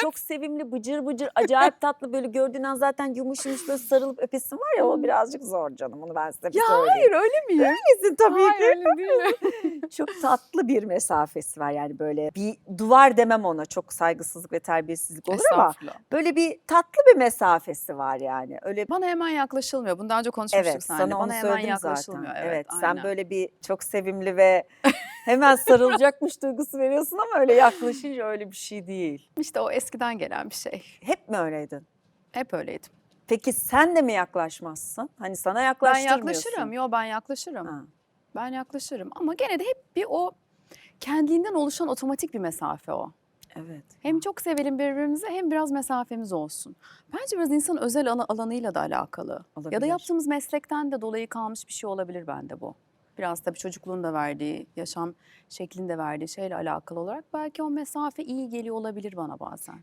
çok sevimli, bıcır bıcır, acayip tatlı böyle gördüğün an zaten yumuş yumuş böyle sarılıp öpesin var ya o birazcık zor canım onu ben size bir Ya söyleyeyim. hayır öyle miyim? Öylesin tabii Hayır ki. öyle değil. Çok tatlı bir mesafesi var yani böyle bir duvar demem ona çok saygısızlık ve terbiyesizlik olur ama böyle bir tatlı bir mesafesi var yani. Öyle Bana hemen yaklaşılmıyor. Bunu daha önce konuşmuştuk Evet, seninle. sana Bana hemen söyledim zaten. yaklaşılmıyor. Evet, sen böyle bir çok sevimli ve hemen sarılacakmış duygusu veriyorsun ama öyle yaklaşınca öyle bir şey değil. İşte o eskiden gelen bir şey. Hep mi öyleydin? Hep öyleydim. Peki sen de mi yaklaşmazsın? Hani sana Ben yaklaştırmıyorsun. yaklaşırım. Yo ben yaklaşırım. Ha, Ben yaklaşırım. Ama gene de hep bir o kendinden oluşan otomatik bir mesafe o. evet. Hem çok sevelim birbirimizi hem biraz mesafemiz olsun. Bence biraz insanın özel alanıyla da alakalı. Ya da Olabilir. yaptığımız meslekten de dolayı kalmış bir şey olabilir bende bu. Biraz tabii çocukluğun da verdiği, yaşam şeklinde verdiği şeyle alakalı olarak belki o mesafe iyi geliyor olabilir bana bazen.